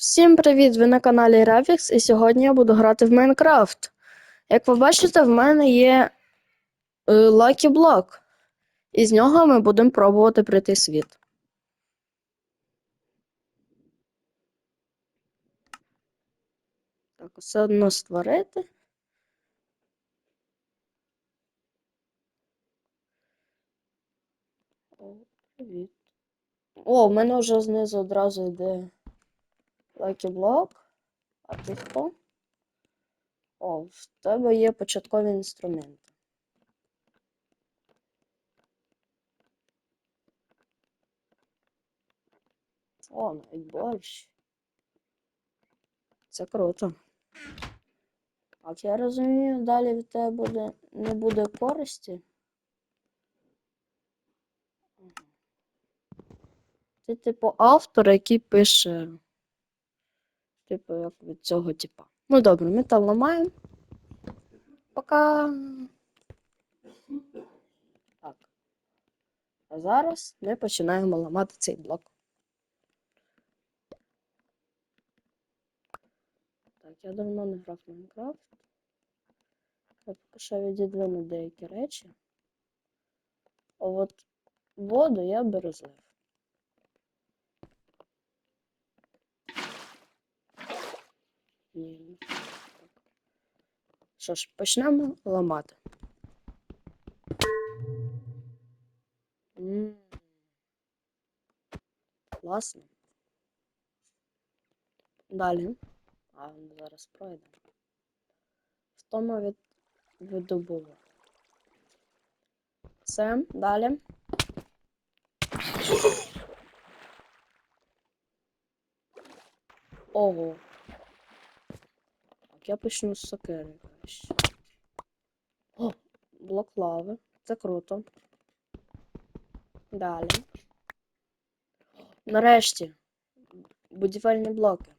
Всім привіт! Ви на каналі Рафікс, і сьогодні я буду грати в Майнкрафт. Як ви бачите, в мене є е, Lucky Block. І з нього ми будемо пробувати пройти світ. Так, все одно створити. О, привіт. О, в мене вже знизу одразу йде Block. А ти хто? О, в тебе є початкові інструменти. О, навіть борщ. Це круто. Так, я розумію, далі від тебе буде, не буде користі. Ти, типу, автор, який пише. Типу, як від цього типа. Ну добре, ми там ламаємо. Пока. Так. А зараз ми починаємо ламати цей блок. Так, я давно не грав в Майнкрафт. Я поки що відідвину деякі речі. А от воду я би розлив. Ні. Що ж, почнемо ламати. Класно. Далі. А, зараз пройде. Втома від видобуву. Все, далі. Ого. Я почну з краще. О, блок лави. Це круто. Далі. Нарешті. Будівельні блоки.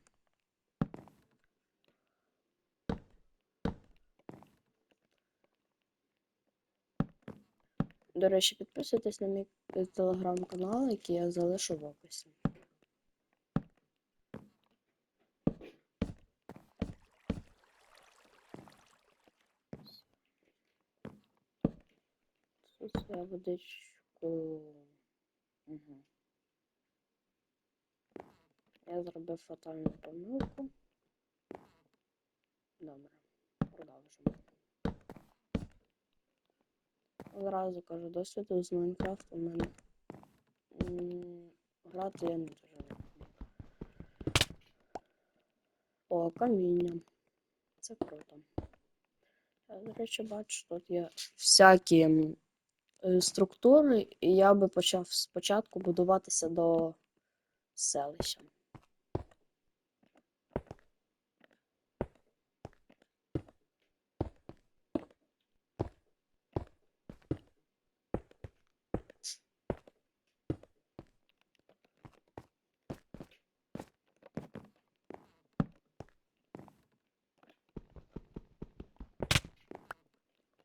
До речі, підписуйтесь на мій телеграм-канал, який я залишу в описі. Я водичку. Угу. Я зробив фатальну помилку. Добре, продовжимо. Одразу кажу, досвіду з Майнкрафту в мене грати я не дуже люблю. О, каміння. Це круто. Я, до речі, бачу, тут є всякі структури, і я би почав спочатку будуватися до селища.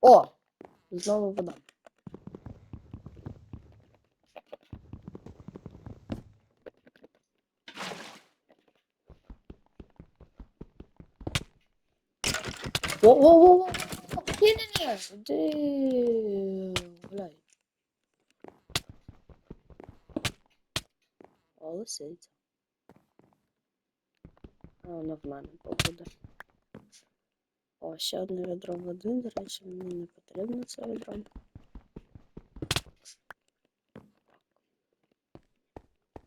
О! Знову вода. Во-во-во-во! Ні-ні-ні! Де... Гуляй. Лисиця. А вона в мене побуде. О, ще одне відро води, до речі, мені не потрібно це відро.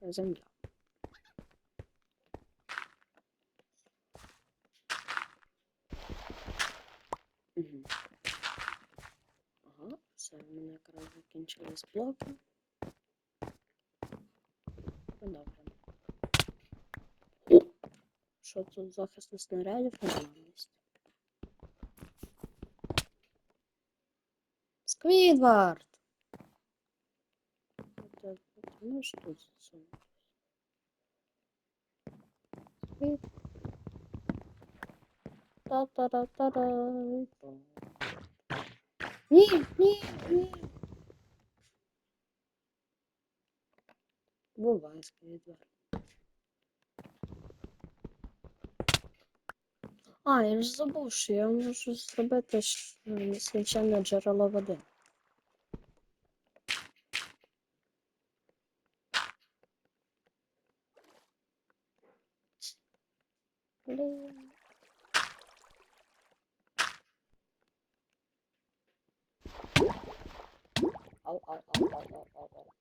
Земля. Угу. Ага, все, в мене якраз закінчились блоки. Ну, добре. Що тут захист снарядів наявність? Сквідвард! Ну что засунуть? Сквид. Та-та-та-та-та. Ні, ні, ні. Бувай, Сквідвард. А, я ж забув, що я можу зробити е, нескінченне джерело води. Блін. al al al al al al.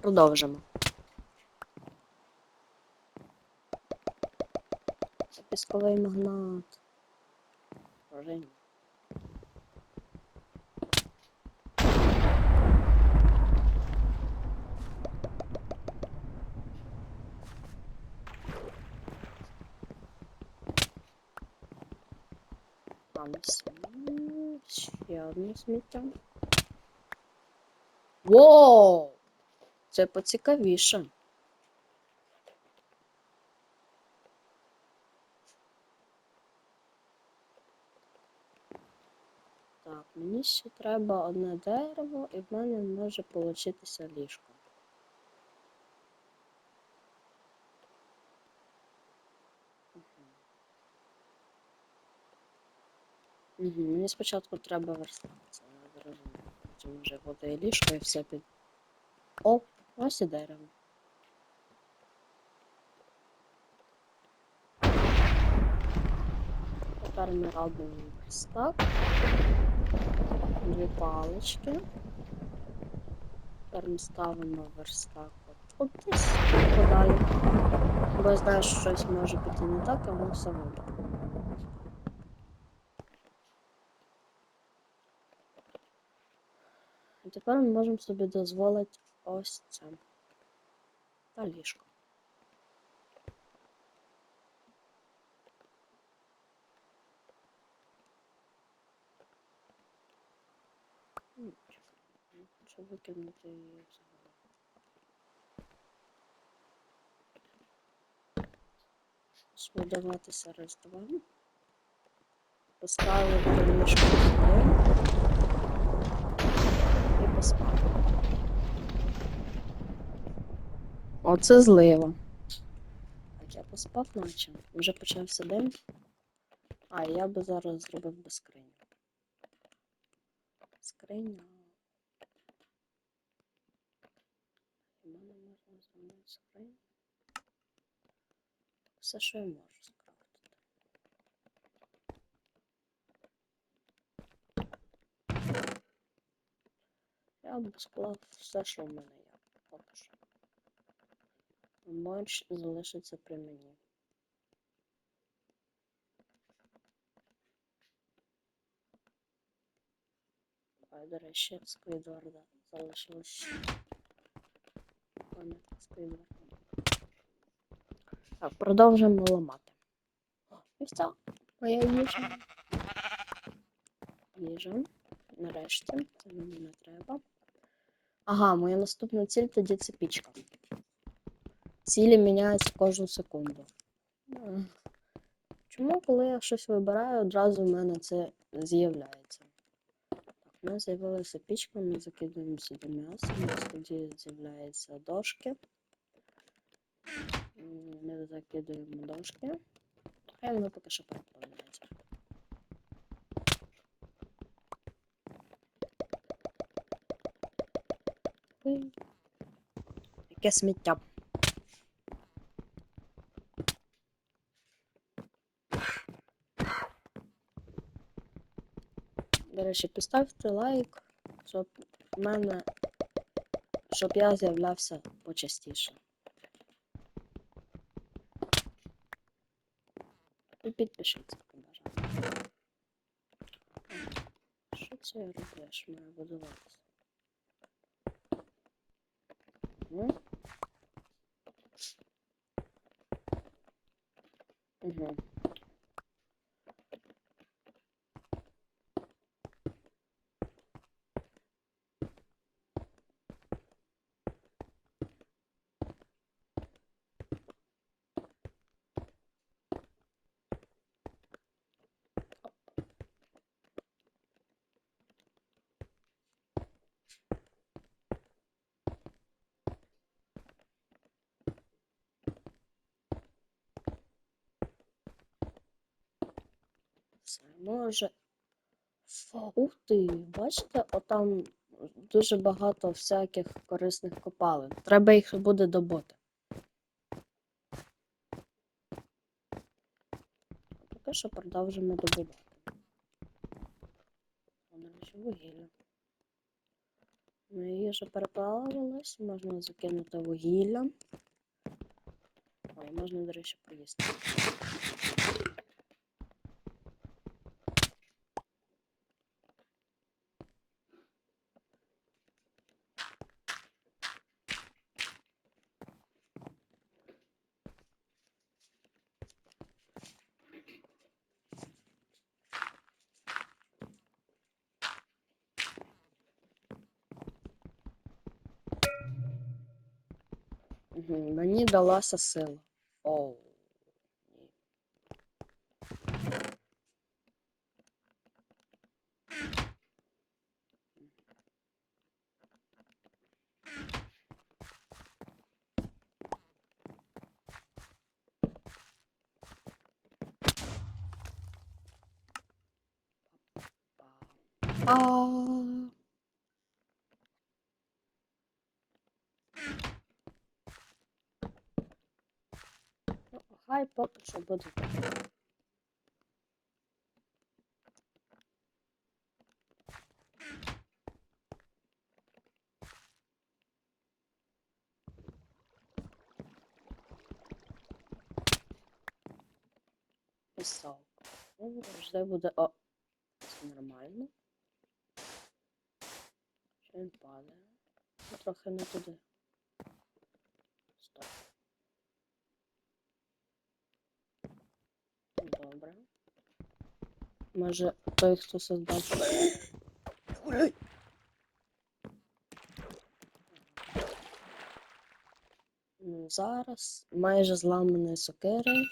Продовжимо. Це пісковий магнат. Там ще одне сміття. Воу! Це поцікавіше. Так, мені ще треба одне дерево, і в мене може получитися ліжко. Угу. Мені спочатку треба верстак, це я зрозумів. Потім вже буде і ліжко і все під. О, ось і дерево. Тепер ми робимо верстак. Дві палички. Тепер ми ставимо верстак от кудись подалі. Бо я знаю, що щось може піти не так, а воно все вийде. І тепер ми можемо собі дозволити ось це. Та ліжко. Хочу викинути її взагалі. Збудуватися раз два. Поставити ліжко. І поспати. Оце злива. Так, я поспав наче. Вже почався день. А, я би зараз зробив би скриню. Скриня. Мене можна зробити скриню. Все, що я можу скрафтити. Я б склав все, що в мене. Борщ залишиться при мені. А, до речі, Сквідварда залишилось. Пам'ятка Сквідварда. Так, продовжимо ламати. І все. Моя їжа. Їжа. Нарешті. Це мені не треба. Ага, моя наступна ціль тоді це пічка. Цілі міняються кожну секунду. Чому, коли я щось вибираю, одразу в мене це з'являється? У нас з'явилася пічка, ми закидуємо сюди м'ясо, у нас тоді з'являються дошки. Ми закидуємо дошки. Хай воно поки що переповняється. Яке сміття. До речі, поставте лайк, щоб в мене щоб я з'являвся почастіше. І підпишіться, бажано. Що це я роблю? Я ж маю будуватися. Угу. Угу. Може. Ух ти, бачите, отам дуже багато всяких корисних копалин. Треба їх буде добути. Поки що продовжимо добувати. Вугілля. Ну, їжа переплавилась, можна закинути вугілля. Ой, можна, до речі, поїсти. Мені дала сила. Оу. ні. А. Ну, хай поки що буде. Писав. Ну, буде. О, це нормально. Що він падає? Ну, трохи не туди. Стоп. Добре. Може, той, хто создав. Ну, зараз майже зламані сокири.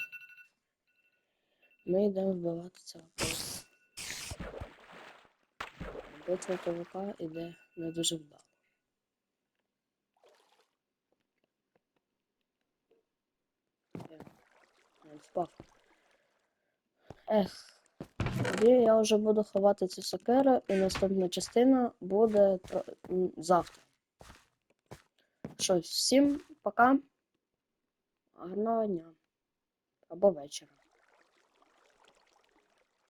Ми йдемо вбивати цього. Битва павука іде не дуже вдало. Впав. Ех. Тоді я вже буду ховати ці сокири, і наступна частина буде завтра. Що, всім пока. Гарного дня. Або вечора.